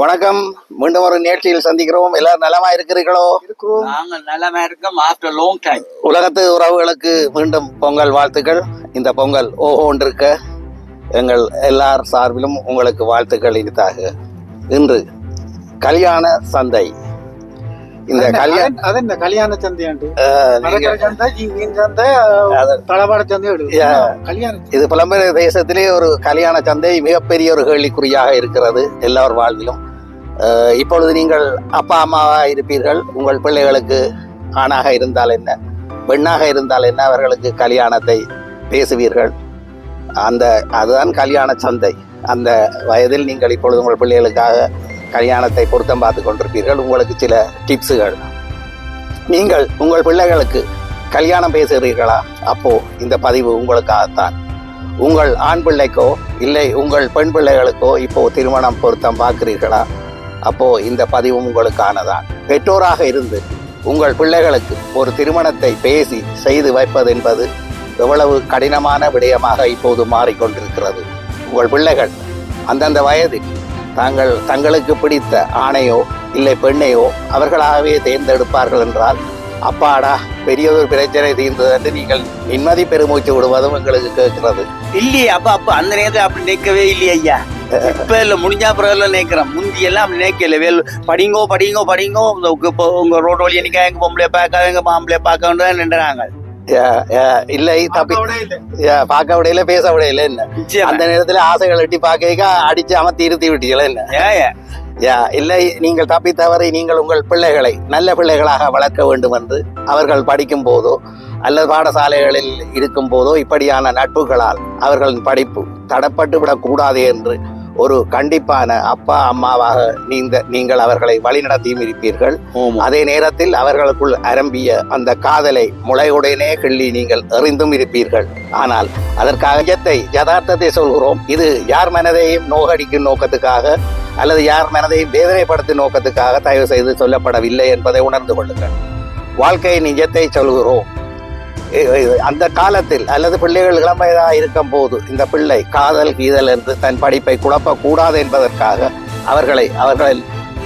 வணக்கம். மீண்டும் ஒரு நிகழ்ச்சியில் சந்திக்கிறோம். எல்லாரும் நலமா இருக்கிறீர்களோ? நாங்க நிலைமை இருக்கோம். ஆஃப்டர் லாங் டைம் உலகத்து உறவுகளுக்கு மீண்டும் பொங்கல் வாழ்த்துக்கள். இந்த பொங்கல் ஓஹோன்றிருக்க எங்கள் எல்லார் சார்பிலும் உங்களுக்கு வாழ்த்துக்கள் இனிதாக. இன்று கல்யாண சந்தை. இந்த கல்யாண அது என்ன கல்யாண சந்தையாண்டு. கல்யாணம் இது புலம்பெயர் தேசத்திலே ஒரு கல்யாண சந்தை மிகப்பெரிய ஒரு கேள்விக்குறியாக இருக்கிறது. எல்லார் வாழ்விலும். இப்பொழுது நீங்கள் அப்பா அம்மாவாக இருப்பீர்கள். உங்கள் பிள்ளைகளுக்கு ஆணாக இருந்தால் என்ன? பெண்ணாக இருந்தால் என்ன? அவர்களுக்கு கல்யாணத்தை பேசுவீர்கள். அந்த அதுதான் கல்யாண சந்தை. அந்த வயதில் நீங்கள் இப்பொழுது உங்கள் பிள்ளைகளுக்காக கல்யாணத்தை பொருத்தம் பார்த்து கொண்டிருப்பீர்கள். உங்களுக்கு சில டிப்ஸுகள் நீங்கள் உங்கள் பிள்ளைகளுக்கு கல்யாணம் பேசுகிறீர்களா? அப்போ இந்த பதிவு உங்களுக்காகத்தான். உங்கள் ஆண் பிள்ளைக்கோ இல்லை உங்கள் பெண் பிள்ளைகளுக்கோ இப்போ திருமணம் பொருத்தம் பார்க்கிறீர்களா? அப்போ இந்த பதிவும் உங்களுக்கானதான். பெற்றோராக இருந்து உங்கள் பிள்ளைகளுக்கு ஒரு திருமணத்தை பேசி செய்து வைப்பது என்பது எவ்வளவு கடினமான விடயமாக இப்போது மாறிக்கொண்டிருக்கிறது. உங்கள் பிள்ளைகள் அந்தந்த வயதில் தாங்கள் தங்களுக்கு பிடித்த ஆணையோ இல்லை பெண்ணையோ அவர்களாகவே தேர்ந்தெடுப்பார்கள் என்றால் அப்பாடா பெரியதொரு பிரச்சனை தீர்ந்தது என்று நீங்கள் நிம்மதி பெருமூச்சு விடுவதும் எங்களுக்கு கேட்கிறது. இல்லையே அப்பா அப்பா அந்த நேரத்தில் அப்படி நிற்கவே இல்லையே ஐயா. இப்ப இல்ல முடிஞ்சா பிறகு எல்லாம் நினைக்கிறேன் முந்தி எல்லாம் அப்படி நினைக்கல வேல் படிங்கோ படிங்கோ படிங்கோ. இப்போ உங்க ரோடு வழியா நிக்க எங்க பொம்பளைய பார்க்க எங்க மாம்பளைய பார்க்க வேண்டியதான் நின்றாங்க. இல்லை தப்பி. பார்க்க விடையில பேச விடையில என்ன? அந்த நேரத்துல ஆசைகள் எட்டி பார்க்க அடிச்சு அமர்த்தி இருத்தி விட்டீங்களா என்ன? இல்லை நீங்கள் தப்பி தவறி நீங்கள் உங்கள் பிள்ளைகளை நல்ல பிள்ளைகளாக வளர்க்க வேண்டும் என்று அவர்கள் படிக்கும் போதோ அல்லது பாடசாலைகளில் இருக்கும் போதோ இப்படியான நட்புகளால் அவர்களின் படிப்பு தடப்பட்டு விடக்கூடாது என்று ஒரு கண்டிப்பான அப்பா அம்மாவாக நீங்க நீங்கள் அவர்களை வழிநடத்தியும் இருப்பீர்கள். அதே நேரத்தில் அவர்களுக்குள் அரம்பிய அந்த காதலை முளையுடனே கிள்ளி நீங்கள் எறிந்தும் இருப்பீர்கள். ஆனால் அதற்காக நிஜத்தை யதார்த்தத்தை சொல்கிறோம். இது யார் மனதையும் நோகடிக்கும் நோக்கத்துக்காக அல்லது யார் மனதையும் வேதனைப்படுத்தும் நோக்கத்துக்காக தயவு செய்து சொல்லப்படவில்லை என்பதை உணர்ந்து கொள்ளுங்கள். வாழ்க்கை நிஜத்தை சொல்கிறோம். அந்த காலத்தில் அல்லது பிள்ளைகள் இளம் இருக்கும் போது இந்த பிள்ளை காதல் கீதல் என்று தன் படிப்பை குழப்பக்கூடாது என்பதற்காக அவர்களை அவர்கள்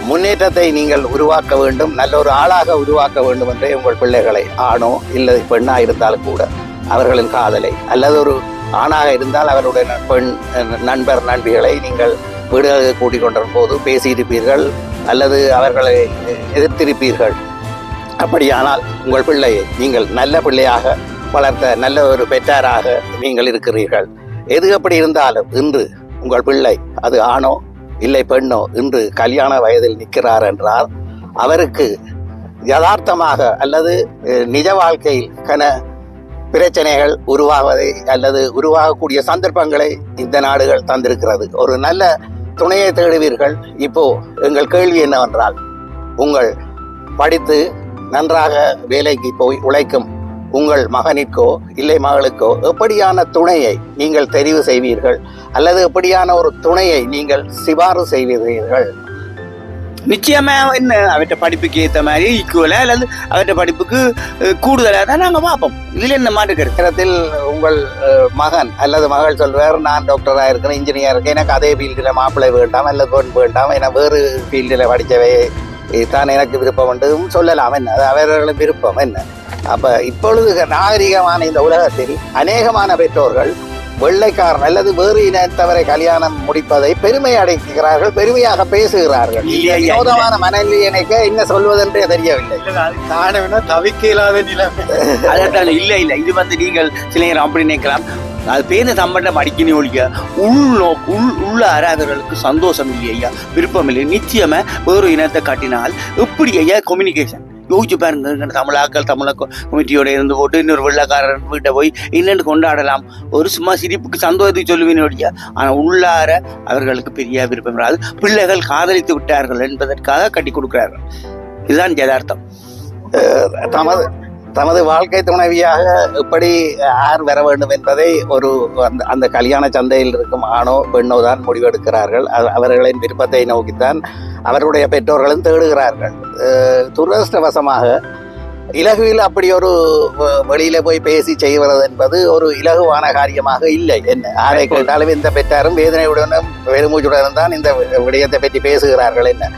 முன்னேற்றத்தை நீங்கள் உருவாக்க வேண்டும் நல்ல ஒரு ஆளாக உருவாக்க வேண்டும் என்றே உங்கள் பிள்ளைகளை ஆணோ இல்லை பெண்ணா இருந்தாலும் கூட அவர்களின் காதலை அல்லது ஒரு ஆணாக இருந்தால் அவருடைய பெண் நண்பர் நண்பிகளை நீங்கள் வீடுகளுக்கு கூட்டிக் கொண்டிருக்கும் போது பேசியிருப்பீர்கள் அல்லது அவர்களை எதிர்த்திருப்பீர்கள். அப்படியானால் உங்கள் பிள்ளையை நீங்கள் நல்ல பிள்ளையாக வளர்த்த நல்ல ஒரு பெற்றாராக நீங்கள் இருக்கிறீர்கள். எது எப்படி இருந்தாலும் இன்று உங்கள் பிள்ளை அது ஆணோ இல்லை பெண்ணோ இன்று கல்யாண வயதில் நிற்கிறார் என்றால் அவருக்கு யதார்த்தமாக அல்லது நிஜ வாழ்க்கையில் கன பிரச்சனைகள் உருவாவதை அல்லது உருவாகக்கூடிய சந்தர்ப்பங்களை இந்த நாடுகள் தந்திருக்கிறது. ஒரு நல்ல துணையை தேடுவீர்கள். இப்போ எங்கள் கேள்வி என்னவென்றால் உங்கள் படித்து நன்றாக வேலைக்கு போய் உழைக்கும் உங்கள் மகனிற்கோ இல்லை மகளுக்கோ எப்படியான துணையை நீங்கள் தெரிவு செய்வீர்கள்? அல்லது எப்படியான ஒரு துணையை நீங்கள் சிபாறு செய்வீர்கள்? நிச்சயமா என்ன அவற்றை படிப்புக்கு ஏத்த மாதிரி ஈக்குவலா அல்லது அவற்றை படிப்புக்கு கூடுதலாக தான் நாங்கள் பார்ப்போம். இதுல என்ன மாட்டு கருத்தில் உங்கள் மகன் அல்லது மகள் சொல்வார் நான் டாக்டராக இருக்கிறேன் இன்ஜினியர் இருக்கேன் எனக்கு அதே ஃபீல்டில் மாப்பிள்ளை வேண்டாம் அல்லது பெண் வேண்டாம் என வேறு ஃபீல்டில் படித்தவை தான் எனக்கு விருப்பம் என்றும் சொல்லலாம். என்ன? அது அவர்களின் விருப்பம். என்ன? அப்ப இப்பொழுது நாகரிகமான இந்த உலகத்தில் அநேகமான பெற்றோர்கள் வெள்ளைக்காரன் அல்லது வேறு இனத்தவரை கல்யாணம் முடிப்பதை பெருமை அடைக்கிறார்கள் பெருமையாக பேசுகிறார்கள். வினோதமான மனநிலையனைக்க என்ன சொல்வதென்றே தெரியவில்லை. காணவினா தவிக்க இல்லாத நிலைமை. அதான் இல்ல இல்ல. இது வந்து நீங்கள் சில அப்படி நினைக்கலாம். அது பேர் சம்பந்தம் அடிக்கணும் ஒழிக்க. உள் உள் உள்ள அராதவர்களுக்கு சந்தோஷம் இல்லை ஐயா. விருப்பம் இல்லை. நிச்சயமா வேறு இனத்தை காட்டினால் எப்படி ஐயா கம்யூனிகேஷன் யோசிச்சு பாருங்க தமிழாக்கள் தமிழ கமிட்டியோட இருந்து போட்டு இன்னொரு வெள்ளக்காரன் வீட்டை போய் என்னென்னு கொண்டாடலாம். ஒரு சும்மா சிரிப்புக்கு சந்தோஷத்துக்கு சொல்லுவேன் ஒழிய. ஆனால் உள்ளார அவர்களுக்கு பெரிய விருப்பம் இராது பிள்ளைகள் காதலித்து விட்டார்கள் என்பதற்காக கட்டி கொடுக்கிறார்கள். இதுதான் யதார்த்தம். தமது தமது வாழ்க்கை துணைவியாக எப்படி யார் வர வேண்டும் என்பதை ஒரு அந்த அந்த கல்யாண சந்தையில் இருக்கும் ஆணோ பெண்ணோ தான் முடிவெடுக்கிறார்கள். அவ- அவர்களின் விருப்பத்தை நோக்கித்தான் அவருடைய பெற்றோர்களும் தேடுகிறார்கள். துரதிர்ஷ்டவசமாக இலகுவில் அப்படி ஒரு வெளியில போய் பேசி செய்வது என்பது ஒரு இலகுவான காரியமாக இல்லை. என்ன? யாரை கேட்டாலும் எந்த பெற்றாரும் வேதனையுடனும் வெறுமூச்சுடனும் தான் இந்த விடயத்தை பற்றி பேசுகிறார்கள். என்ன?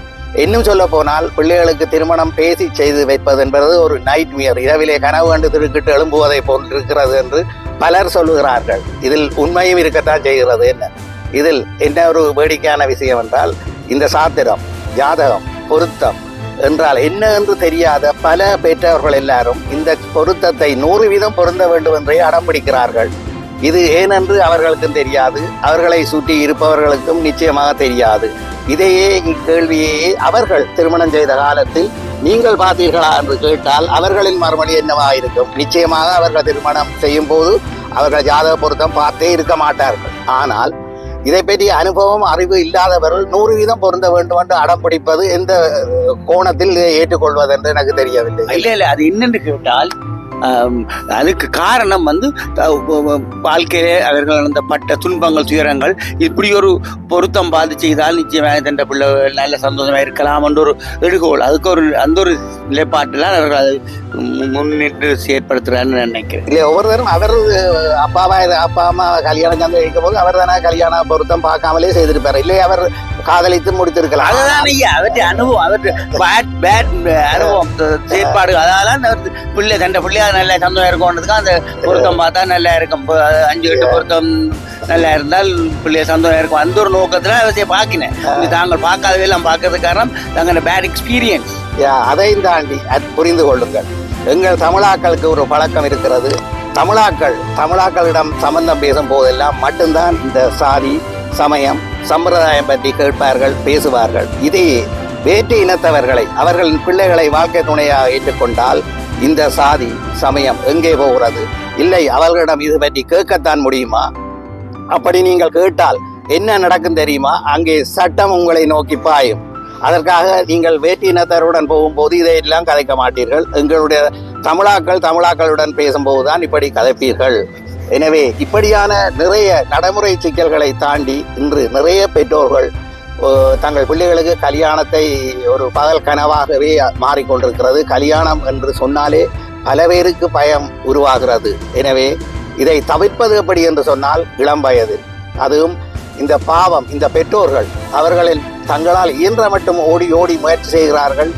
இன்னும் சொல்ல போனால் பிள்ளைகளுக்கு திருமணம் பேசி செய்து வைப்பது என்பது ஒரு நைட் மியர் இரவிலே கனவு கண்டு திருக்கிட்டு எழும்புவதை போன்றிருக்கிறது என்று பலர் சொல்லுகிறார்கள். இதில் உண்மையும் இருக்கத்தான் செய்கிறது. என்ன? இதில் என்ன ஒரு வேடிக்கையான விஷயம் என்றால் இந்த சாத்திரம் ஜாதகம் பொருத்தம் என்றால் என்ன என்று தெரியாத பல பெற்றவர்கள் எல்லாரும் இந்த பொருத்தத்தை நூறு வீதம் பொருந்த வேண்டும் என்றே அடம் பிடிக்கிறார்கள். இது ஏனென்று அவர்களுக்கும் தெரியாது. அவர்களை சுற்றி இருப்பவர்களுக்கும் நிச்சயமாக தெரியாது. இதையே இக்கேள்வியையே அவர்கள் திருமணம் செய்த காலத்தில் நீங்கள் பார்த்தீர்களா என்று கேட்டால் அவர்களின் மறுமொழி என்னவா இருக்கும் நிச்சயமாக அவர்கள் திருமணம் செய்யும் போது அவர்கள் ஜாதக பொருத்தம் பார்த்தே இருக்க மாட்டார்கள். ஆனால் இதை பற்றி அனுபவம் அறிவு இல்லாதவர்கள் நூறு வீதம் பொருந்த வேண்டும் என்று அடம் பிடிப்பது எந்த கோணத்தில் இதை ஏற்றுக்கொள்வது என்று எனக்கு தெரியவில்லை. இல்லை இல்லை அது என்னென்று கேட்டால் அதுக்கு காரணம் வந்து வாழ்க்கையிலே அவர்கள் அந்த பட்ட துன்பங்கள் துயரங்கள் இப்படி ஒரு பொருத்தம் பார்த்து இதால் நிச்சயமாக தந்த பிள்ளை நல்ல சந்தோஷமாக இருக்கலாம் என்ற ஒரு எடுகோள். அதுக்கு ஒரு அந்த ஒரு நிலைப்பாட்டில் அவர்கள் அதை முன்னிட்டு நினைக்கிறேன். இல்லை ஒவ்வொருத்தரும் அவர் அப்பாவா அப்பா அம்மா கல்யாணம் சந்தை வைக்கும் போது அவர் தானே கல்யாண பொருத்தம் பார்க்காமலே செய்திருப்பார். இல்லை அவர் காதலித்து முடித்திருக்கலாம். அதுதான் ஐயா. அவற்றை அனுபவம் அவற்றை பேட் பேட் அனுபவம் செயற்பாடு. அதனால பிள்ளை தண்ட பிள்ளையா நல்ல சந்தோஷம் இருக்கும்ன்றதுக்கு அந்த பொருத்தம் பார்த்தா நல்லா இருக்கும். அஞ்சு எட்டு பொருத்தம் நல்லா இருந்தால் பிள்ளைய சந்தோஷம் இருக்கும். அந்த ஒரு நோக்கத்துல அவசியம் பார்க்கினேன் தாங்கள் பார்க்காதவே எல்லாம் பார்க்கறதுக்கு காரணம் தாங்கள் பேட் எக்ஸ்பீரியன்ஸ் அதையும் தாண்டி அது புரிந்து கொள்ளுங்கள். எங்கள் தமிழாக்களுக்கு ஒரு பழக்கம் இருக்கிறது. தமிழாக்கள் தமிழாக்களிடம் சம்பந்தம் பேசும் போதெல்லாம் மட்டும்தான் இந்த சாதி சமயம் சம்பிரதாயம் பற்றி கேட்பார்கள் பேசுவார்கள். இதையே வேற்று இனத்தவர்களை அவர்களின் பிள்ளைகளை வாழ்க்கை துணையாக ஏற்றுக்கொண்டால் இந்த சாதி சமயம் எங்கே போகிறது? இல்லை அவர்களிடம் இது பற்றி கேட்கத்தான் முடியுமா? அப்படி நீங்கள் கேட்டால் என்ன நடக்கும் தெரியுமா? அங்கே சட்டம் உங்களை நோக்கி பாயும். அதற்காக நீங்கள் வேற்று இனத்தருடன் போகும்போது இதையெல்லாம் கதைக்க மாட்டீர்கள். எங்களுடைய தமிழாக்கள் தமிழாக்களுடன் பேசும்போது தான் இப்படி கதைப்பீர்கள். எனவே இப்படியான நிறைய நடைமுறை சிக்கல்களை தாண்டி இன்று நிறைய பெற்றோர்கள் தங்கள் பிள்ளைகளுக்கு கல்யாணத்தை ஒரு பகல் கனவாகவே மாறிக்கொண்டிருக்கிறது. கல்யாணம் என்று சொன்னாலே பல பேருக்கு பயம் உருவாகிறது. எனவே இதை தவிர்ப்பது எப்படி என்று சொன்னால் இளம் வயது அதுவும் இந்த பாவம் இந்த பெற்றோர்கள் அவர்களின் தங்களால் இயன்ற மட்டும் ஓடி ஓடி முயற்சி செய்கிறார்கள்.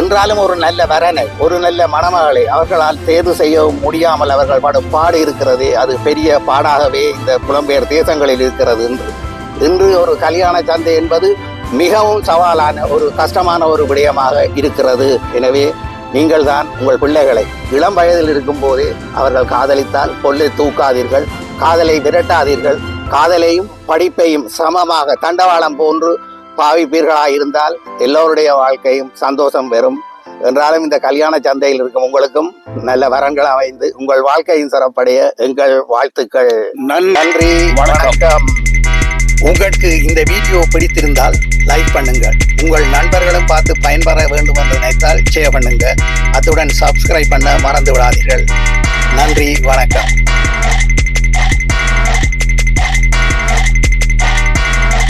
என்றாலும் ஒரு நல்ல வரனை ஒரு நல்ல மணமகளை அவர்களால் தேர்வு செய்ய முடியாமல் அவர்கள் படும் பாடு இருக்கிறதே அது பெரிய பாடாகவே இந்த புலம்பெயர் தேசங்களில் இருக்கிறது. என்று இன்று ஒரு கல்யாண சந்தை என்பது மிகவும் சவாலான ஒரு கஷ்டமான ஒரு விடயமாக இருக்கிறது. எனவே நீங்கள் தான் உங்கள் பிள்ளைகளை இளம் வயதில் இருக்கும் போதே அவர்கள் காதலித்தால் கொள்ளை தூக்காதீர்கள் காதலை விரட்டாதீர்கள் காதலையும் படிப்பையும் சமமாக தண்டவாளம் போன்று பாவிப்பீர்களாக இருந்தால் எல்லோருடைய வாழ்க்கையும் சந்தோஷம் பெறும். என்றாலும் இந்த கல்யாண சந்தையில் இருக்கும் உங்களுக்கும் நல்ல வரங்கள் அமைந்து உங்கள் வாழ்க்கையும் சிறப்படைய எங்கள் வாழ்த்துக்கள். நன்றி. வணக்கம். உங்களுக்கு இந்த வீடியோ பிடித்திருந்தால் லைக் பண்ணுங்க உங்கள் நண்பர்களும் பார்த்து பயன்பெற வேண்டும் என்று நினைத்தால் ஷேர் பண்ணுங்க அத்துடன் சப்ஸ்கிரைப் பண்ண மறந்து விடாதீர்கள். நன்றி. வணக்கம்.